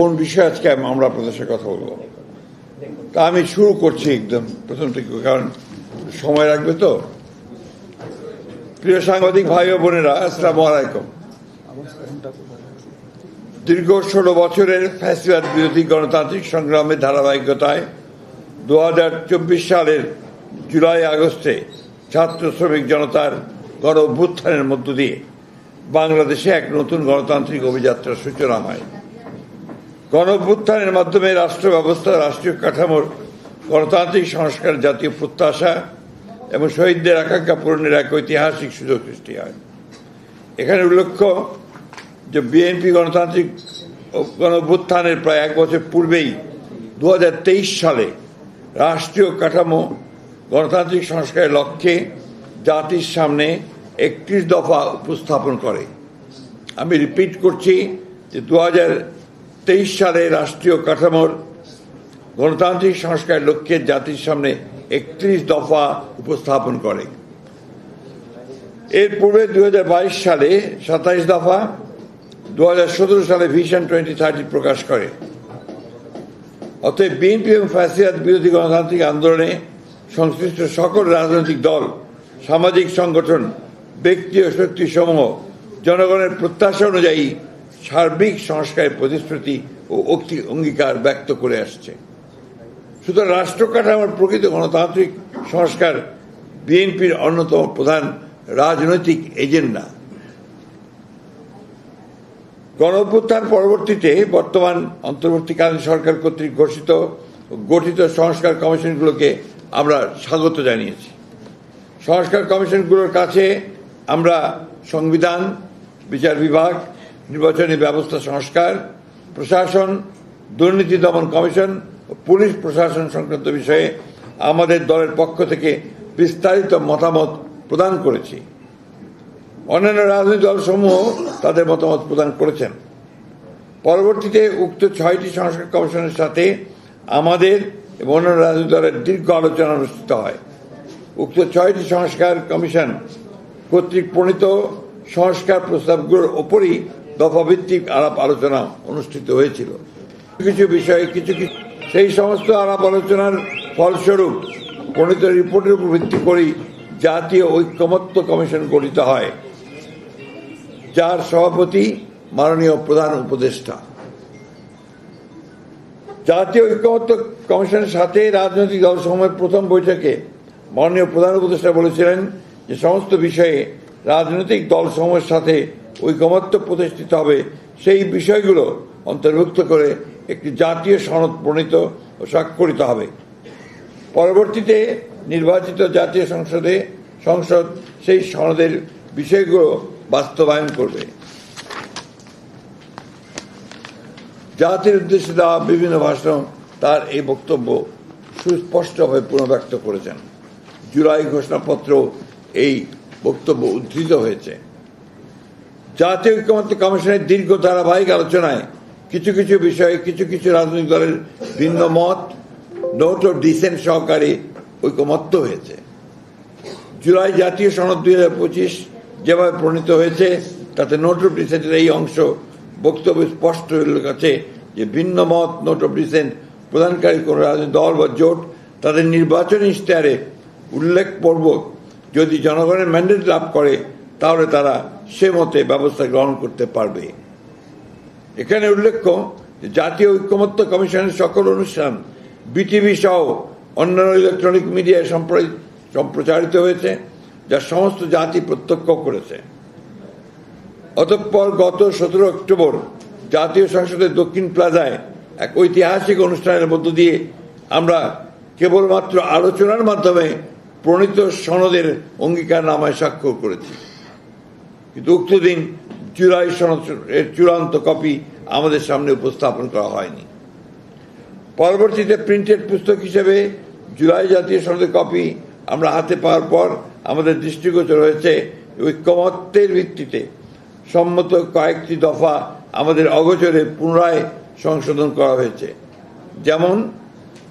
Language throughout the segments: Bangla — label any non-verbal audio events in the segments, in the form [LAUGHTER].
কোন বিষয়ে আজকে আমরা আপনাদের সাথে কথা বলব? তা আমি শুরু করছি একদম প্রথম থেকে, কারণ সময় রাখবে তো। প্রিয় সাংবাদিক ভাই ও বোনেরা, আসসালামু আলাইকুম। দীর্ঘ ষোলো বছরের ফ্যাসিবাদ বিরোধী গণতান্ত্রিক সংগ্রামের ধারাবাহিকতায় দু হাজার চব্বিশ সালের জুলাই আগস্টে ছাত্র শ্রমিক জনতার গণ অভ্যুত্থানের মধ্য দিয়ে বাংলাদেশে এক নতুন গণতান্ত্রিক অভিযাত্রার সূচনা হয়। গণ অভ্যুত্থানের মাধ্যমে রাষ্ট্র ব্যবস্থা রাষ্ট্রীয় কাঠামোর গণতান্ত্রিক সংস্কার, জাতীয় প্রত্যাশা এবং শহীদদের আকাঙ্ক্ষা পূরণের এক ঐতিহাসিক সুযোগ সৃষ্টি হয়। এখানে উল্লেখ্য যে বিএনপি গণতান্ত্রিক গণ অভ্যুত্থানের প্রায় এক বছর পূর্বেই দু হাজার তেইশ সালে রাষ্ট্রীয় কাঠামো গণতান্ত্রিক সংস্কারের লক্ষ্যে জাতির সামনে একত্রিশ দফা উপস্থাপন করে। আমি রিপিট করছি যে দু তেইশ সালে রাষ্ট্রীয় কাঠামোর গণতান্ত্রিক সংস্কারের লক্ষ্যে জাতির সামনে একত্রিশ দফা উপস্থাপন করে। এর পূর্বে দুহাজার বাইশ সালে সাতাইশ দফা দু সালে ভিশন টোয়েন্টি থার্টি প্রকাশ করে। অতএব বিএনপি এবং ফ্যাসিয়াদ বিরোধী গণতান্ত্রিক আন্দোলনে সংশ্লিষ্ট সকল রাজনৈতিক দল, সামাজিক সংগঠন, ব্যক্তি ও শক্তি সমূহ জনগণের প্রত্যাশা অনুযায়ী সার্বিক সংস্কারের প্রতিশ্রুতি ও অক্তি- অঙ্গীকার ব্যক্ত করে আসছে। সুতরাং রাষ্ট্র কাঠামোর প্রকৃত গণতান্ত্রিক সংস্কার বিএনপির অন্যতম প্রধান রাজনৈতিক এজেন্ডা। গণঅভ্যুত্থান পরবর্তীতে বর্তমান অন্তর্বর্তীকালীন সরকার কর্তৃক ঘোষিত গঠিত সংস্কার কমিশনগুলোকে আমরা স্বাগত জানিয়েছি। সংস্কার কমিশনগুলোর কাছে আমরা সংবিধান, বিচার বিভাগ নির্বাচনী ব্যবস্থা সংস্কার, প্রশাসন, দুর্নীতি দমন কমিশন পুলিশ প্রশাসন সংক্রান্ত বিষয়ে আমাদের দলের পক্ষ থেকে বিস্তারিত মতামত প্রদান করেছি। অন্যান্য রাজনৈতিক দলসমূহ তাদের মতামত প্রদান করেছেন। পরবর্তীতে উক্ত ছয়টি সংস্কার কমিশনের সাথে আমাদের এবং অন্যান্য রাজনৈতিক দলের দীর্ঘ আলোচনা অনুষ্ঠিত হয়। উক্ত ছয়টি সংস্কার কমিশন কর্তৃক প্রণীত সংস্কার প্রস্তাবগুলোর ওপরই দফাভিত্তিক আলাপ আলোচনা অনুষ্ঠিত হয়েছিল। কিছু বিষয়ে কিছু কিছু সেই সমস্ত আলাপ আলোচনার ফলস্বরূপ প্রণীত রিপোর্টের উপর ভিত্তি করেই জাতীয় ঐক্যমত্য কমিশন গঠিত হয়, যার সভাপতি মাননীয় প্রধান উপদেষ্টা। জাতীয় ঐক্যমত্য কমিশনের সাথে রাজনৈতিক দল সময়ের প্রথম বৈঠকে মাননীয় প্রধান উপদেষ্টা বলেছিলেন যে সমস্ত বিষয়ে রাজনৈতিক দল সমূহের সাথে ঐকমত্য প্রতিষ্ঠিত হবে সেই বিষয়গুলো অন্তর্ভুক্ত করে একটি জাতীয় সনদ প্রণীত ও স্বাক্ষরিত হবে। পরবর্তীতে নির্বাচিত জাতীয় সংসদে সংসদ সেই সনদের বিষয়গুলো বাস্তবায়ন করবে। জাতির উদ্দেশ্যে দেওয়া বিভিন্ন ভাষণ তার এই বক্তব্য সুস্পষ্টভাবে পুনর্ব্যক্ত করেছেন। জুলাই ঘোষণাপত্র এই বক্তব্য উদ্ধৃত হয়েছে। জাতীয় ঐক্যমত্য কমিশনের দীর্ঘ ধারাবাহিক আলোচনায় কিছু কিছু বিষয়ে কিছু কিছু রাজনৈতিক দলের ভিন্ন মত, নোট অফ ডিসেন্ট সহকারে ঐকমত্য হয়েছে। জুলাই জাতীয় সনদ দুই হাজার পঁচিশ যেভাবে প্রণীত হয়েছে, তাতে নোট অফ ডিসেন্টের এই অংশ বক্তব্য স্পষ্ট উল্লেখ আছে যে ভিন্ন মত, নোট অফ ডিসেন্ট প্রদানকারী কোন রাজনৈতিক দল বা জোট তাদের নির্বাচনী ইশতেহারে উল্লেখপূর্বক যদি জনগণের ম্যান্ডেট লাভ করে, তাহলে তারা সে মতে ব্যবস্থা গ্রহণ করতে পারবে। এখানে উল্লেখ্য জাতীয় ঐক্যমত্য কমিশনের সকল অনুষ্ঠান বিটিভি সহ অন্যান্য ইলেকট্রনিক মিডিয়ায় সম্প্রচারিত হয়েছে, যা সমস্ত জাতি প্রত্যক্ষ করেছে। অতঃপর গত সতেরো অক্টোবর জাতীয় সংসদের দক্ষিণ প্লাজায় এক ঐতিহাসিক অনুষ্ঠানের মধ্য দিয়ে আমরা কেবলমাত্র আলোচনার মাধ্যমে প্রণীত সনদের অঙ্গীকার নামায় স্বাক্ষর করেছি। কিন্তু উক্ত দিন জুলাই সনদ এর চূড়ান্ত কপি আমাদের সামনে উপস্থাপন করা হয়নি। পরবর্তীতে প্রিন্টেড পুস্তক হিসেবে জুলাই জাতীয় সনদের কপি আমরা হাতে পাওয়ার পর আমাদের দৃষ্টিগোচর হয়েছে ঐক্যমত্যের ভিত্তিতে। সম্মত কয়েকটি দফা আমাদের অগোচরে পুনরায় সংশোধন করা হয়েছে। যেমন,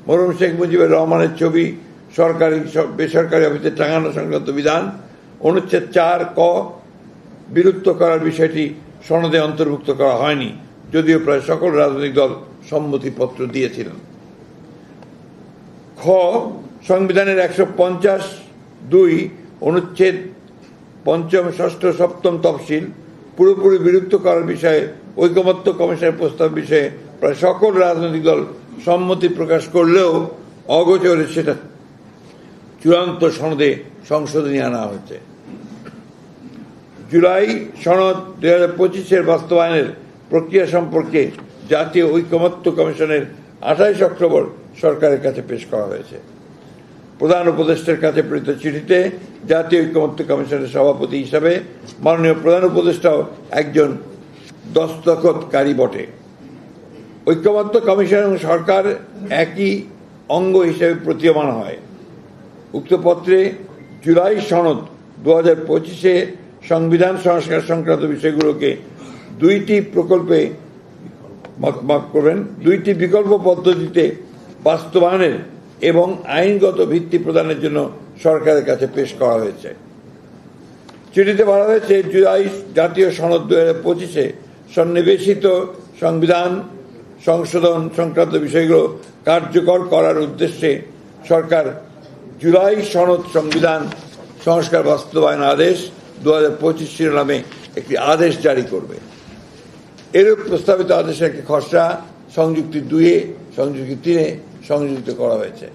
মরহুম শেখ মুজিবুর রহমানের ছবি, সরকারি বেসরকারি অফিসে টাঙানো সংক্রান্ত বিধান, অনুচ্ছেদ চার ক বিলুপ্ত করার বিষয়টি সনদে অন্তর্ভুক্ত করা হয়নি, যদিও প্রায় সকল রাজনৈতিক দল সম্মতিপত্র দিয়েছিলেন। খ, সংবিধানের একশো পঞ্চাশ দুই অনুচ্ছেদ পঞ্চম, ষষ্ঠ, সপ্তম তফসিল পুরোপুরি বিলুপ্ত করার বিষয়ে ঐকমত্য কমিশনের প্রস্তাব বিষয়ে প্রায় সকল রাজনৈতিক দল সম্মতি প্রকাশ করলেও অগোচরে সেটা চূড়ান্ত সনদে সংশোধনী আনা হয়েছে। জুলাই সনদ দুই হাজার পঁচিশের বাস্তবায়নের প্রক্রিয়া সম্পর্কে জাতীয় ঐকমত্য কমিশনের আঠাইশ অক্টোবর সরকারের কাছে পেশ করা হয়েছে। প্রধান উপদেষ্টার কাছে প্রেরিত চিঠিতে জাতীয় ঐক্যমত্য কমিশনের সভাপতি হিসাবে মাননীয় প্রধান উপদেষ্টাও একজন দস্তখতকারী বটে। ঐক্যমত্য কমিশন এবং সরকার একই অঙ্গ হিসেবে প্রতীয়মান হয়। উক্ত পত্রে জুলাই সনদ দু হাজার পঁচিশে সংবিধান সংস্কার সংক্রান্ত বিষয়গুলোকে দুইটি প্রকল্পে মাফ- করবেন। দুইটি বিকল্প পদ্ধতিতে বাস্তবায়নের এবং আইনগত ভিত্তি প্রদানের জন্য সরকারের কাছে পেশ করা হয়েছে। চিঠিতে বলা হয়েছে, জুলাই জাতীয় সনদ দু হাজার পঁচিশে সন্নিবেশিত সংবিধান সংশোধন সংক্রান্ত বিষয়গুলো কার্যকর করার উদ্দেশ্যে সরকার জুলাই সনদ সংবিধান সংস্কার বাস্তবায়ন আদেশ দু হাজার পঁচিশ শিরোনামে একটি আদেশ জারি করবে। এরূপ প্রস্তাবিত আদেশের একটি খসড়া সংযুক্তি দুইয়ে, সংযুক্তি তিনে সংযুক্ত করা হয়েছে।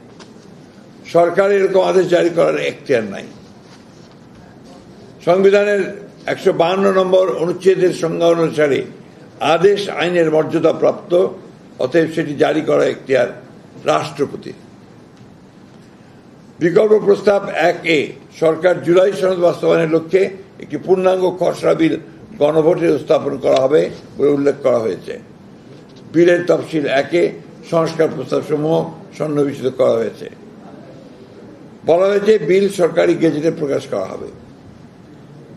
সরকার এরকম আদেশ জারি করার এখতিয়ার নাই। সংবিধানের একশো বাহান্ন নম্বর অনুচ্ছেদের সংজ্ঞা অনুসারে আদেশ আইনের মর্যাদা প্রাপ্ত অতএব সেটি জারি করা এখতিয়ার রাষ্ট্রপতি বিকল্প প্রস্তাব এক এ, সরকার জুলাই সনদ বাস্তবায়নের লক্ষ্যে একটি পূর্ণাঙ্গ খসড়া বিল গণভোটে স্থাপন করা হবে বলে উল্লেখ করা হয়েছে। বিলের তফসিল একে সংস্কার প্রস্তাব সমূহ সন্নিবেশিত করা হয়েছে। বলা হয়েছে বিল সরকারি গেজেটে প্রকাশ করা হবে।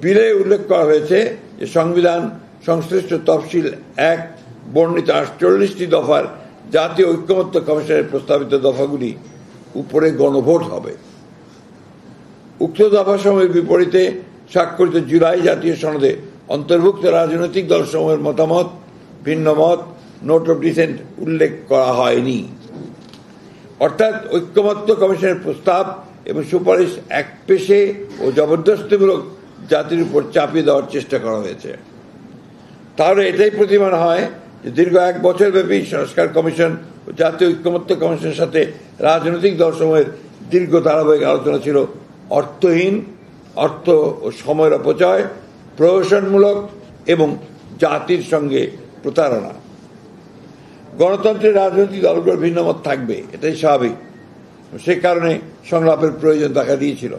বিলে উল্লেখ করা হয়েছে যে সংবিধান সংশ্লিষ্ট তফসিল এক বর্ণিত আটচল্লিশটি দফার জাতীয় ঐক্যমত্য কমিশনের প্রস্তাবিত দফাগুলি উপরে গণভোট হবে। উক্ত দফাসমূহের বিপরীতে স্বাক্ষরিত জুলাই জাতীয় সনদে অন্তর্ভুক্ত রাজনৈতিক দলসমূহের মতামত ভিন্ন মত নোট অফ ডিসেন্ট উল্লেখ করা হয়নি। অর্থাৎ ঐক্যমত্য কমিশনের প্রস্তাব এবং সুপারিশ এক পেশে ও জবরদস্তিমূলক জাতির উপর চাপিয়ে দেওয়ার চেষ্টা করা হয়েছে। তাহলে এটাই প্রতিমান হয় দীর্ঘ এক বছর ব্যাপী সংস্কার কমিশন, জাতীয় ঐক্যমত্য কমিশনের সাথে রাজনৈতিক দলসমূহের দীর্ঘ ধারাবাহিক আলোচনা ছিল অর্থহীন, অর্থ ও সময়ের অপচয়, প্রহসনমূলক এবং জাতির সঙ্গে প্রতারণা। গণতন্ত্রের রাজনৈতিক দলগুলোর ভিন্নমত থাকবে, এটাই স্বাভাবিক। সে কারণে সংলাপের প্রয়োজন দেখা দিয়েছিল।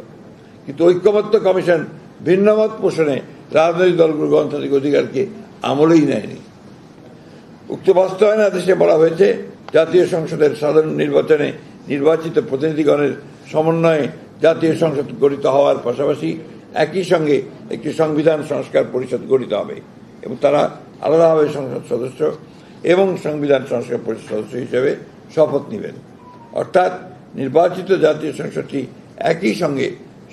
কিন্তু ঐক্যমত্য কমিশন ভিন্নমত পোষণে রাজনৈতিক দলগুলোর গণতান্ত্রিক অধিকারকে আমলেই নেয়নি। উক্ত বাস্তবায়ন আদেশে বলা হয়েছে, জাতীয় সংসদের সাধারণ নির্বাচনে নির্বাচিত প্রতিনিধিগণের সমন্বয়ে জাতীয় সংসদ গঠিত হওয়ার পাশাপাশি একই সঙ্গে একটি সংবিধান সংস্কার পরিষদ গঠিত হবে এবং তারা আলাদাভাবে সংসদ সদস্য এবং সংবিধান সংস্কার পরিষদ সদস্য হিসেবে শপথ নেবেন। অর্থাৎ নির্বাচিত জাতীয় সংসদটি একই সঙ্গে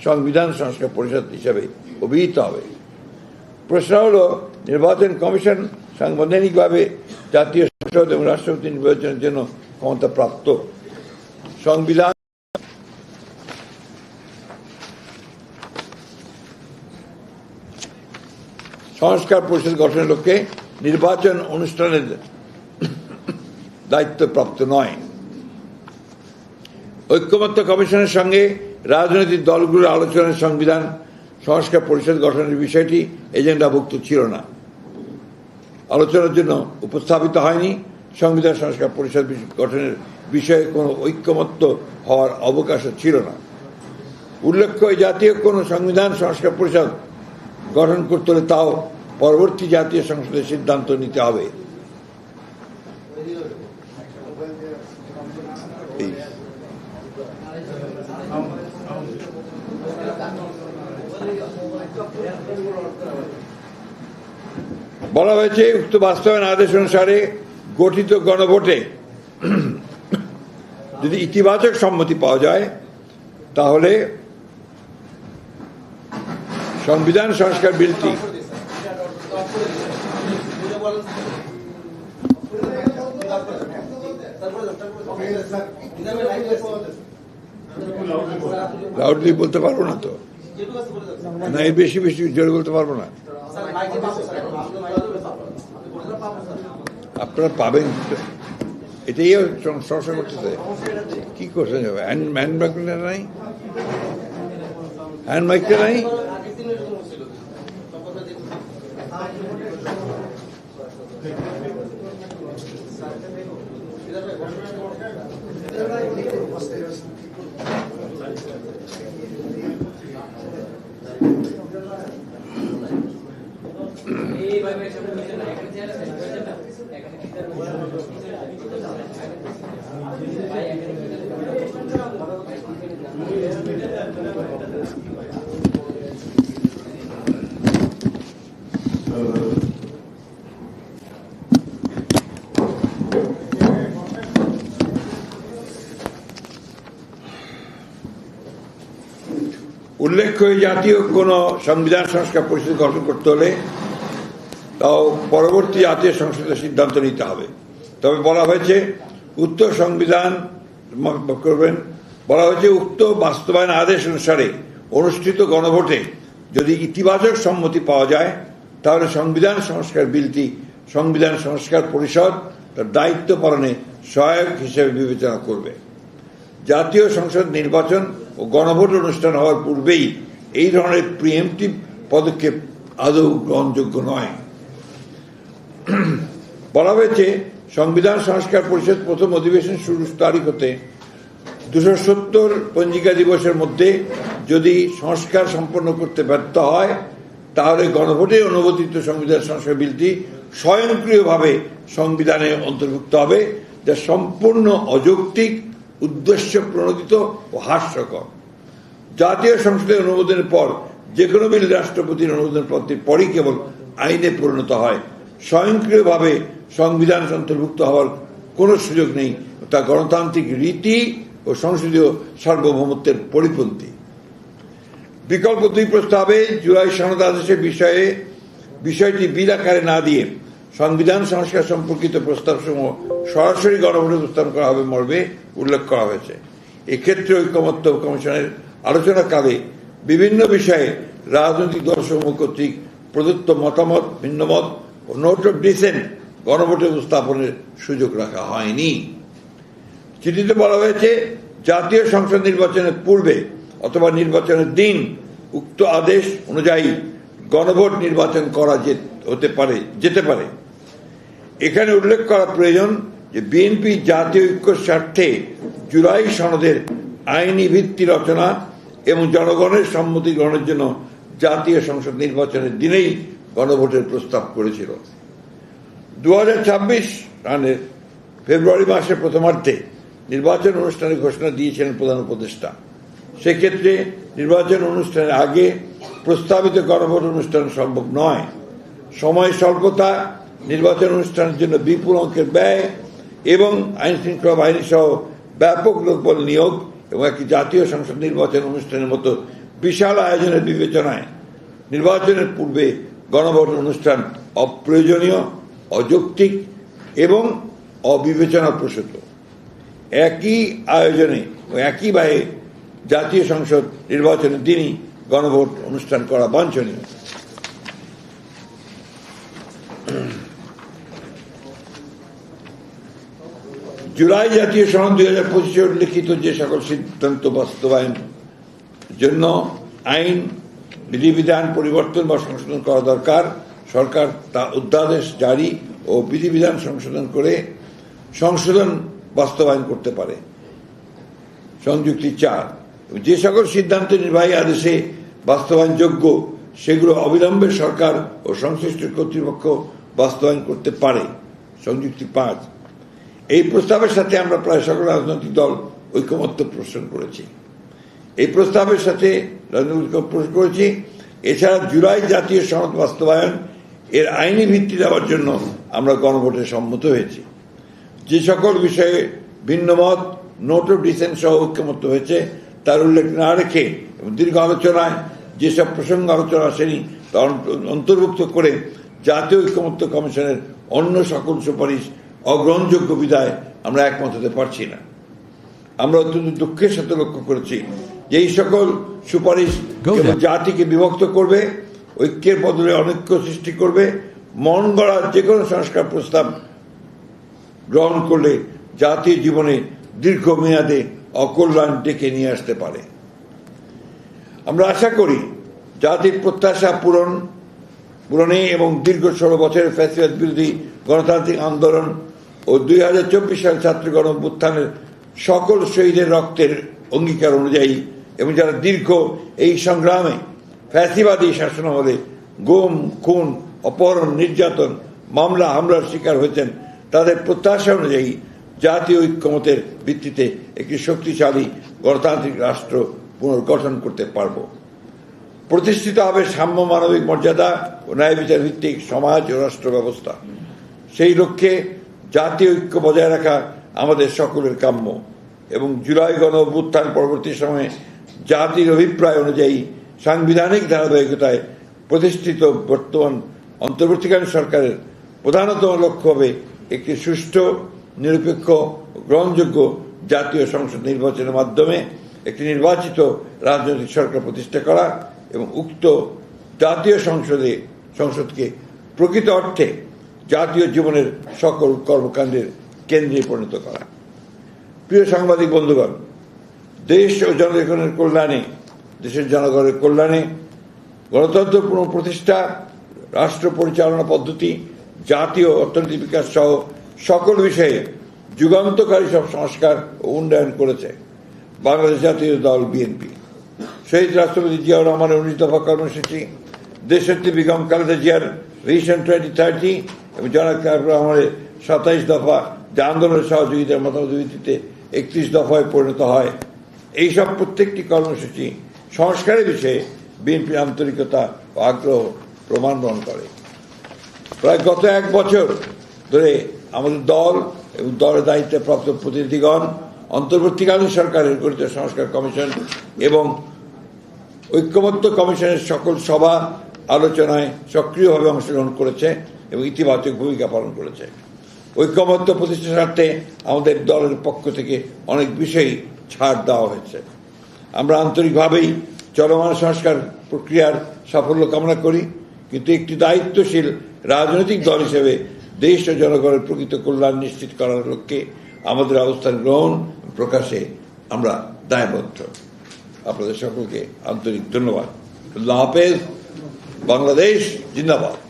সংবিধান সংস্কার পরিষদ হিসেবে অভিহিত হবে। প্রশ্ন হল, নির্বাচন কমিশন সাংবিধানিকভাবে জাতীয় সংসদ এবং রাষ্ট্রপতি নির্বাচনের জন্য ক্ষমতা প্রাপ্ত সংবিধান সংস্কার পরিষদ গঠনের লক্ষ্যে নির্বাচন অনুষ্ঠানের দায়িত্বপ্রাপ্ত নয়। ঐক্যমত্য কমিশনের সঙ্গে রাজনৈতিক দলগুলোর আলোচনায় সংবিধান সংস্কার পরিষদ গঠনের বিষয়টি এজেন্ডাভুক্ত ছিল না। আলোচনার জন্য উপস্থাপিত হয়নি। সংবিধান সংস্কার পরিষদ গঠনের বিষয়ে কোনো ঐক্যমত্য হওয়ার অবকাশ ছিল না। উল্লেখ্য জাতীয় কোনো সংবিধান সংস্কার পরিষদ গঠন করতে হলে তাও পরবর্তী জাতীয় সংসদের সিদ্ধান্ত নিতে হবে। বলা হয়েছে, উক্ত বাস্তবায়ন আদেশ অনুসারে গঠিত গণভোটে যদি ইতিবাচক সম্মতি পাওয়া যায়, তাহলে সংবিধান সংস্কার বিলটি লাউডলি বলতে পারব না তো? না, এর বেশি বেশি জোরে বলতে পারব না। আপনারা পাবেন। এটাই সম- সমস্যা করতেছে কি করছেন? হ্যান্ড হ্যান্ড মাইকটা নাই? হ্যান্ড মাইক্রো নাই? উল্লেখ্য এই জাতীয় কোন সংবিধান সংস্কার পরিষদ গঠন করতে হলে তাও পরবর্তী জাতীয় সংসদের সিদ্ধান্ত নিতে হবে। তবে বলা হয়েছে, উক্ত সংবিধান করবেন। বলা হয়েছে, উক্ত বাস্তবায়ন আদেশ অনুসারে অনুষ্ঠিত গণভোটে যদি ইতিবাচক সম্মতি পাওয়া যায়, তাহলে সংবিধান সংস্কার বিলটি, সংবিধান সংস্কার পরিষদ তার দায়িত্ব পালনে সহায়ক হিসেবে বিবেচনা করবে। জাতীয় সংসদ নির্বাচন ও গণভোট অনুষ্ঠান হওয়ার পূর্বেই এই ধরনের প্রিএমটিভ পদক্ষেপ আদৌ গ্রহণযোগ্য নয়। [CLEARS THROAT] বলা হয়েছে, সংবিধান সংস্কার পরিষদ প্রথম অধিবেশন শুরুর তারিখ হতে দুশো সত্তর পঞ্জিকা দিবসের মধ্যে যদি সংস্কার সম্পন্ন করতে ব্যর্থ হয়, তাহলে গণভোটে অনুমোদিত সংবিধান সংস্কার বিলটি স্বয়ংক্রিয়ভাবে সংবিধানে অন্তর্ভুক্ত হবে, যা সম্পূর্ণ অযৌক্তিক, উদ্দেশ্য প্রণোদিত ও হাস্যকর। জাতীয় সংসদের অনুমোদনের পর যে কোনো বিল রাষ্ট্রপতির অনুমোদন পত্রের পরই কেবল আইনে পরিণত হয়। স্বয়ংক্রিয়ভাবে সংবিধান অন্তর্ভুক্ত হওয়ার কোনো সুযোগ নেই। তা গণতান্ত্রিক রীতি ও সংসদীয় সার্বভৌমত্বের পরিপন্থী। বিকল্প দুই প্রস্তাবে জুলাই সনদ আদেশের বিষয়ে বিষয়টি বিল আকারে না দিয়ে সংবিধান সংস্কার সম্পর্কিত প্রস্তাবসমূহ সরাসরি গণভোটে উপস্থাপন করা হবে মর্মে উল্লেখ করা হয়েছে। এক্ষেত্রে ঐকমত্য কমিশনের আলোচনাকালে বিভিন্ন বিষয়ে রাজনৈতিক দলসমূহ কর্তৃক প্রদত্ত মতামত, ভিন্নমত নোট অফ ডিসেন্ট গণভোটে উপস্থাপনের সুযোগ রাখা হয়নি। চিঠিতে বলা হয়েছে, জাতীয় সংসদ নির্বাচনের পূর্বে অথবা নির্বাচনের দিন উক্ত আদেশ অনুযায়ী গণভোট নির্বাচন করা হতে পারে, যেতে পারে। এখানে উল্লেখ করা প্রয়োজন যে বিএনপি জাতীয় ঐক্যের স্বার্থে জুলাই সনদের আইনি ভিত্তি রচনা এবং জনগণের সম্মতি গ্রহণের জন্য জাতীয় সংসদ নির্বাচনের দিনেই গণভোটের প্রস্তাব করেছিল। দু রানের ফেব্রুয়ারি মাসের প্রথমার্ধে নির্বাচন অনুষ্ঠানের ঘোষণা দিয়েছিলেন প্রধান উপদেষ্টা। সেক্ষেত্রে নির্বাচন অনুষ্ঠানের আগে প্রস্তাবিত গণভোট অনুষ্ঠান সম্ভব নয়। সময় স্বল্পতা, নির্বাচন অনুষ্ঠানের জন্য বিপুল অঙ্কের ব্যয় এবং আইন শৃঙ্খলা বাহিনী সহ ব্যাপক লোকবল নিয়োগ এবং একটি জাতীয় সংসদ নির্বাচন অনুষ্ঠানের মতো বিশাল আয়োজনের বিবেচনায় নির্বাচনের পূর্বে গণভোট অনুষ্ঠান অপ্রয়োজনীয়, অযৌক্তিক এবং অবিবেচনা প্রসূত একই আয়োজনে ও একই ব্যয়ে জাতীয় সংসদ নির্বাচনের দিনই গণভোট অনুষ্ঠান করা বাঞ্ছনীয়। জুলাই জাতীয় সনদ দুই হাজার পঁচিশে উল্লেখিত যে সকল সিদ্ধান্ত বাস্তবায়ন জন্য আইন বিধিবিধান পরিবর্তন বা সংশোধন করা দরকার। সরকার তা অধ্যাদেশ জারি ও বিধিবিধান সংশোধন করে সংশোধন বাস্তবায়ন করতে পারে। সংযুক্তি চার, যে সকল সিদ্ধান্ত নির্বাহী আদেশে বাস্তবায়নযোগ্য, সেগুলো অবিলম্বে সরকার ও সংশ্লিষ্ট কর্তৃপক্ষ বাস্তবায়ন করতে পারে। সংযুক্তি পাঁচ, এই প্রস্তাবের সাথে আমরা প্রায় সকল রাজনৈতিক দল ঐকমত্য পোষণ করেছি। এই প্রস্তাবের সাথে ঐক্য পোষণ করেছি। এছাড়া জুলাই জাতীয় সনদ বাস্তবায়ন এর আইনি ভিত্তি দেওয়ার জন্য আমরা গণভোটে সম্মত হয়েছি। যে সকল বিষয়ে ভিন্নমত নোট অফ ডিসেন্ট সহ ঐক্যমত্য হয়েছে, তার উল্লেখ না রেখে দীর্ঘ আলোচনায় যেসব প্রসঙ্গ আলোচনা আসেনি, তা অন্তর্ভুক্ত করে জাতীয় ঐক্যমত্য কমিশনের অন্য সকল সুপারিশ অগ্রহণযোগ্য বিদায় আমরা একমত হতে পারছি না। আমরা অত্যন্ত দুঃখের সাথে লক্ষ্য করেছি যে এই সকল সুপারিশ. জাতিকে বিভক্ত করবে ঐক্যের বদলে অনৈক্য সৃষ্টি করবে মন গড়া যে কোনো সংস্কার প্রস্তাব গ্রহণ করলে জাতীয় জীবনে দীর্ঘমেয়াদে অকল্যাণ ডেকে নিয়ে আসতে পারে আমরা আশা করি জাতির প্রত্যাশা পূরণ পূরণে এবং দীর্ঘ ষোলো বছরের ফ্যাসিবাদ বিরোধী গণতান্ত্রিক আন্দোলন ও দুই হাজার চব্বিশ সাল ছাত্র গণ অভ্যুত্থানের সকল শহীদের রক্তের অঙ্গীকার অনুযায়ী এবং যারা দীর্ঘ এই সংগ্রামে ফ্যাসিবাদী শাসনামলে গুম, খুন, অপহরণ, নির্যাতন, মামলা, হামলার শিকার হয়েছেন, তাদের প্রত্যাশা অনুযায়ী জাতীয় ঐক্যমতের ভিত্তিতে একটি শক্তিশালী গণতান্ত্রিক রাষ্ট্র পুনর্গঠন করতে পারব। প্রতিষ্ঠিত হবে সাম্য মানবিক মর্যাদা ও ন্যায় বিচার ভিত্তিক সমাজ ও রাষ্ট্র ব্যবস্থা। সেই লক্ষ্যে জাতীয় ঐক্য বজায় রাখা আমাদের সকলের কাম্য। এবং জুলাই গণ অভ্যুত্থান পরবর্তী সময়ে জাতির অভিপ্রায় অনুযায়ী সাংবিধানিক ধারাবাহিকতায় প্রতিষ্ঠিত বর্তমান অন্তর্বর্তীকালীন সরকারের প্রধানতম লক্ষ্য হবে একটি সুষ্ঠু, নিরপেক্ষ, গ্রহণযোগ্য জাতীয় সংসদ নির্বাচনের মাধ্যমে একটি নির্বাচিত রাজনৈতিক সরকার প্রতিষ্ঠা করা এবং উক্ত জাতীয় সংসদে, সংসদকে প্রকৃত অর্থে জাতীয় জীবনের সকল কর্মকাণ্ডের কেন্দ্রে পরিণত করা। প্রিয় সাংবাদিক বন্ধুগণ, দেশ ও জনগণের কল্যাণে, দেশের জনগণের কল্যাণে গণতন্ত্র পুনঃপ্রতিষ্ঠা রাষ্ট্র পরিচালনা পদ্ধতি, জাতীয় অর্থনৈতিক বিকাশ সহ সকল বিষয়ে যুগান্তকারী সব সংস্কার ও উন্নয়ন করেছে বাংলাদেশ জাতীয় দল বিএনপি। শহীদ রাষ্ট্রপতি জিয়াউর রহমানের উনিশ দফা কর্মসূচি দেশত্রী বেগম খালেদা জিয়ার ভিশন টোয়েন্টি থার্টি এবং জনাব তারেক রহমানের সাতাইশ দফা যা আন্দোলনের সহযোগিতার মতামত ভিত্তিতে একত্রিশ দফায় পরিণত হয়। এইসব প্রত্যেকটি কর্মসূচি সংস্কারের বিষয়ে বিএনপির আন্তরিকতা ও আগ্রহ প্রমাণ বহন করে। প্রায় গত এক বছর ধরে আমাদের দল এবং দলের দায়িত্বে প্রাপ্ত প্রতিনিধিগণ, অন্তর্বর্তীকালীন সরকারের গঠিত সংস্কার কমিশন এবং ঐক্যমত্য কমিশনের সকল সভা আলোচনায় সক্রিয়ভাবে অংশগ্রহণ করেছে এবং ইতিবাচক ভূমিকা পালন করেছে। ঐক্যমত্য প্রতিষ্ঠার স্বার্থে আমাদের দলের পক্ষ থেকে অনেক বিষয়ই ছাড় দেওয়া হয়েছে। আমরা আন্তরিকভাবেই চলমান সংস্কার প্রক্রিয়ার সাফল্য কামনা করি, কিন্তু একটি দায়িত্বশীল রাজনৈতিক দল হিসেবে দেশ ও জনগণের প্রকৃত কল্যাণ নিশ্চিত করার লক্ষ্যে আমাদের অবস্থান গ্রহণ প্রকাশে আমরা দায়বদ্ধ। আপনাদের সকলকে আন্তরিক ধন্যবাদ। আল্লাহ হাফেজ। বাংলাদেশ জিন্দাবাদ।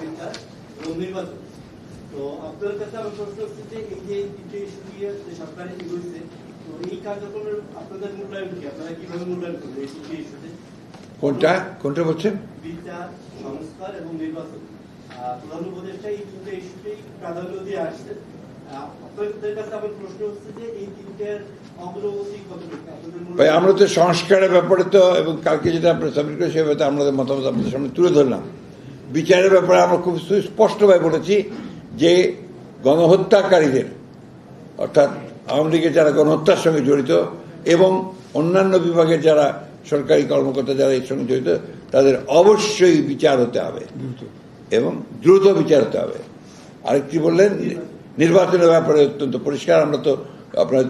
বিচার এবং নির্বাচন। তো আপনার কাছে আমার প্রশ্ন হচ্ছে যে, এই যে তিনটে issue নিয়ে যে সরকার এগোচ্ছে, তো এই কার্যক্রমের আপনাদের মূল্যায়ন কি? আপনারা কীভাবে মূল্যায়ন করবেন এই তিনটে issue কোনটা কোনটা বলছেন বিচার, সংস্কার এবং নির্বাচন। প্রধান উপদেষ্টা এই তিনটে ইস্যুতেই প্রাধান্য দিয়ে আসছে ভাই আমরা তো সংস্কারের ব্যাপারে তো এবং কালকে যেটা আপনার সাবমিট করে সে ব্যাপারে আমাদের মতামত আপনাদের সামনে তুলে ধরলাম। বিচারের ব্যাপারে আমরা খুব সুস্পষ্টভাবে বলেছি যে গণহত্যাকারীদের অর্থাৎ আওয়ামী লীগের যারা গণহত্যার সঙ্গে জড়িত এবং অন্যান্য বিভাগের যারা সরকারি কর্মকর্তা যারা এর সঙ্গে জড়িত তাদের অবশ্যই বিচার হতে হবে এবং দ্রুত বিচার হতে হবে। আরেকটি বললেন নির্বাচনের ব্যাপারে অত্যন্ত পরিষ্কার। আমরা তো আপনার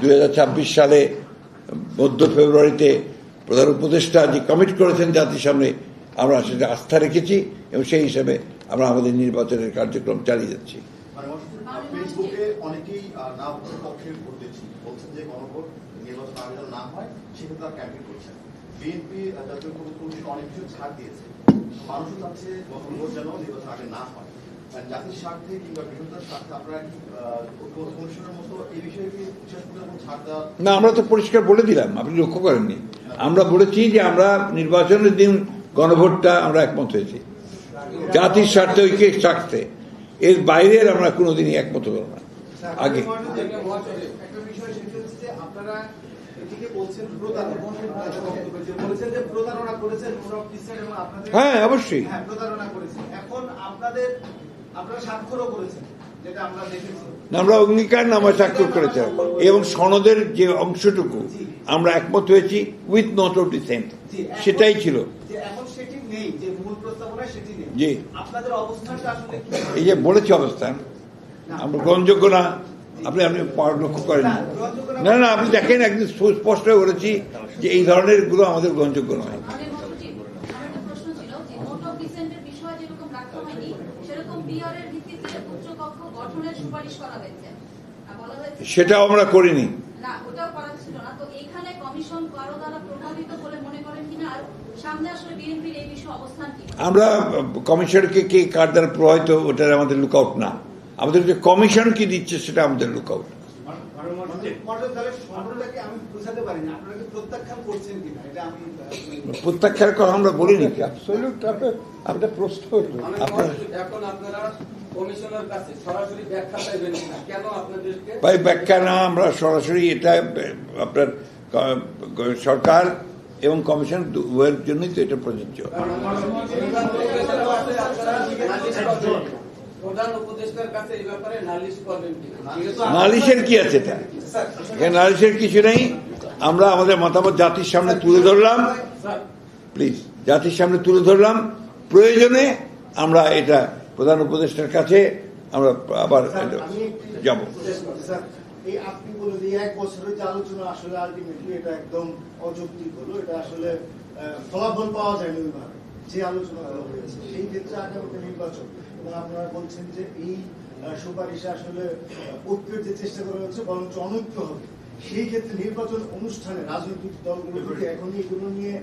দুই হাজার ছাব্বিশ সালে মধ্য ফেব্রুয়ারিতে প্রধান উপদেষ্টা যে কমিট করেছেন জাতির সামনে, আমরা সেটা আস্থা রেখেছি এবং সেই হিসাবে আমরা আমাদের নির্বাচনের কার্যক্রম চালিয়ে যাচ্ছি। মানে মানুষও চাচ্ছে গণভোট যেন নির্বাচন আগে না হয়। জাতির স্বার্থে কিংবা বৃহত্তর স্বার্থে আপনারা কি কমিশনের মতো এই বিষয়ে কি ছাড় দেওয়া না আমরা তো পরিষ্কার বলে দিলাম আপনি লক্ষ্য করেননি। আমরা বলেছি যে আমরা নির্বাচনের দিন গণভোটটা আমরা একমত হয়েছি। জাতির স্বার্থে ঐক্যের স্বার্থে। এর বাইরের আমরা কোনোদিনই একমত হব না। আগে। আপনারা এবং আপনাদের হ্যাঁ, অবশ্যই। হ্যাঁ এখন আপনাদের আমরা অঙ্গীকার নামা স্বাক্ষর করেছি এবং সনদের যে অংশটুকু আমরা একমত হয়েছি উইথ নট অফ ডিসেন্ট সেটাই ছিল। জি। এই যে বলেছি অবস্থান আমরা গ্রহণযোগ্য না। আপনি আপনি লক্ষ্য করেন। না না। আপনি দেখেন একদিন সুস্পষ্ট বলেছি যে এই ধরনেরগুলো আমাদের গ্রহণযোগ্য নয় আমাদের মহাসচিব, আমার একটা প্রশ্ন ছিল যে নোট অফ ডিসেন্টের বিষয় যেরকম রাখা হয়নি সেরকম পিআর এর ভিত্তিতে উচ্চ কক্ষ গঠনের সুপারিশ করা হয়েছে আর বলা হয়েছে সেটাও আমরা করিনি না ওটাও করা ছিল না তো এখানে কমিশন কারও দ্বারা প্রভাবিত বলে মনে করেন কিনা আর সামনে আসলে বিএনপির এই বিষয়ে আমরা করিনি। আমরা কমিশনকে কে কার দ্বারা প্রভাবিত ওটার আমাদের লুকআউট না। আমাদের যে কমিশন কি দিচ্ছে সেটা আমাদের লুকআউট মডেল তাহলে সম্পূর্ণটাকে আমি বুঝাতে পারি না আপনারা কি প্রত্যাখ্যান কথা আমরা বলিনি প্রশ্ন এখন আপনারা কমিশনের ব্যাখ্যা না ভাই ব্যাখ্যা না আমরা সরাসরি এটা আপনার সরকার এবং কমিশন উভয়ের জন্যই তো এটা প্রযোজ্য। নালিশের কি আছে এটা? নালিশের কিছু নেই। আমরা আমাদের মতামত জাতির সামনে তুলে ধরলাম। প্লিজ জাতির সামনে তুলে ধরলাম। প্রয়োজনে আমরা এটা প্রধান উপদেষ্টার কাছে আমরা আবার যাব। এই আপনি বলে যে এক বছরের যে আলোচনা আসলে আলটিমেটলি এটা একদম অযৌক্তিক হলো এটা আসলে ফলাফল পাওয়া যায়নি ওইভাবে যে আলোচনাগুলো হয়েছে। সেই ক্ষেত্রে আগামীতে নির্বাচন এবং আপনারা বলছেন যে এই সুপারিশে আসলে ঐক্যের যে চেষ্টা করা হচ্ছে বরঞ্চ অনৈক্য হবে। সেই ক্ষেত্রে নির্বাচন অনুষ্ঠানে রাজনৈতিক দলগুলো যদি এখনই এগুলো নিয়ে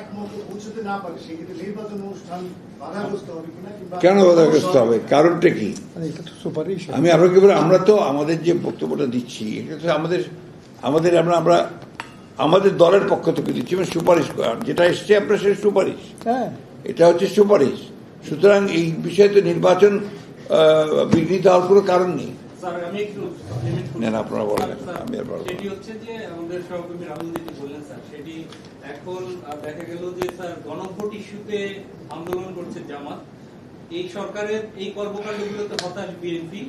একমত পৌঁছতে না পারে সেই ক্ষেত্রে নির্বাচন অনুষ্ঠান বাধাগ্রস্ত হবে কিনা কেন বাধাগ্রস্ত হবে? কারণটা কি? মানে এটা তো সুপারিশ আমি আপনাকে বলি আমরা তো আমাদের যে বক্তব্যটা দিচ্ছি এটা আমাদের আমাদের আমরা আমরা আমাদের দলের পক্ষ থেকে দিচ্ছি মানে সুপারিশ করা। যেটা এসছে আপনার সেটা সুপারিশ। হ্যাঁ। এটা হচ্ছে সুপারিশ। সুতরাং এই বিষয়ে তো নির্বাচন বিঘ্নিত হওয়ার কোনো কারণ নেই। স্যার আমি একটু limit করছি। না, না, আপনারা বলেন। আমি আর বলব সেটি হচ্ছে যে আমাদের সহকর্মী রাহুল যেটি বললেন স্যার সেটি এখন দেখা গেল যে স্যার গণভোট ইস্যুতে আন্দোলন করছে জামাত। এই সরকারের এই কর্মকাণ্ডগুলোতে হতাশ বিএনপি।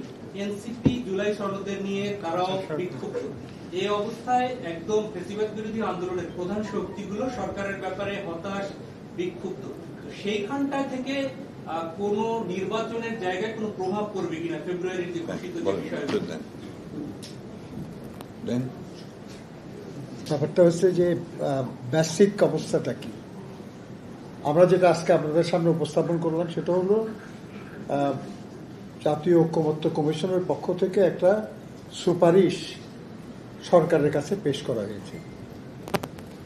এনসিপি জুলাই সনদের নিয়ে তারাও বিক্ষুব্ধ এই অবস্থায় একদম ফেসিবাদ বিরোধী আন্দোলনের প্রধান শক্তিগুলো সরকারের ব্যাপারে হতাশ বিক্ষুব্ধ। সেইখানটা থেকে কোনো নির্বাচনের জায়গায় কোনো প্রভাব পড়বে কিনা? ফেব্রুয়ারির যে ঘোষিত ব্যাপারটা হচ্ছে যে বেসিক অবস্থাটা কি? আমরা যেটা আজকে আপনাদের সামনে উপস্থাপন করলাম সেটা হলো আহ, জাতীয় ঐক্যমত্য কমিশনের পক্ষ থেকে একটা সুপারিশ সরকারের কাছে পেশ করা হয়েছে।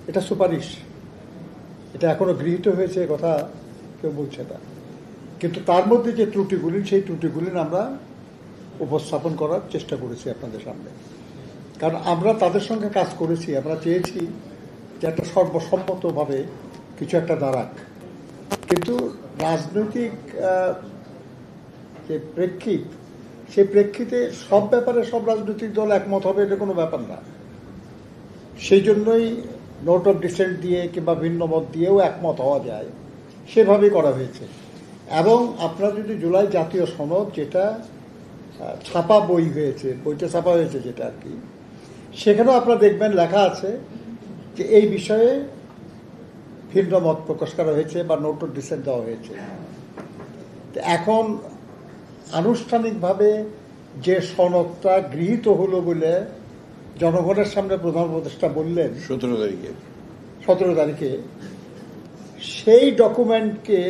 এটা সুপারিশ। এটা এখনও গৃহীত হয়েছে কথা কেউ বলছে না। কিন্তু তার মধ্যে যে ত্রুটিগুলি, সেই ত্রুটিগুলি আমরা উপস্থাপন করার চেষ্টা করেছি আপনাদের সামনে। কারণ আমরা তাদের সঙ্গে কাজ করেছি, আমরা চেয়েছি যে একটা সর্বসম্মতভাবে কিছু একটা দাঁড়াক। কিন্তু রাজনৈতিক যে প্রেক্ষিত, সেই প্রেক্ষিতে সব ব্যাপারে সব রাজনৈতিক দল একমত হবে এটা কোনো ব্যাপার না। সেই জন্যই নোট অফ ডিসেন্ট দিয়ে কিংবা ভিন্ন মত দিয়েও একমত হওয়া যায়। সেভাবেই করা হয়েছে। এবং আপনারা যদি জুলাই জাতীয় সনদ যেটা ছাপা বই হয়েছে বইটা ছাপা হয়েছে যেটা আর কি সেখানেও আপনারা দেখবেন লেখা আছে যে এই বিষয়ে ভিন্ন মত প্রকাশ করা হয়েছে বা নোট অফ ডিসেন্ট দেওয়া হয়েছে। তো এখন আনুষ্ঠানিকভাবে যে সনদটা গৃহীত হলো বলে জনগণের সামনে প্রধান উপদেষ্টা বললেন সতেরো তারিখে। সতেরো তারিখে সেই ডকুমেন্টকে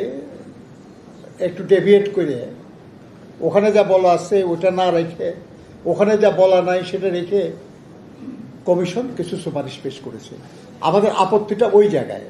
একটু ডেভিয়েট করে, ওখানে যা বলা আছে ওটা না রেখে, ওখানে যা বলা নাই সেটা রেখে কমিশন কিছু সুপারিশ পেশ করেছে। আমাদের আপত্তিটা ওই জায়গায়।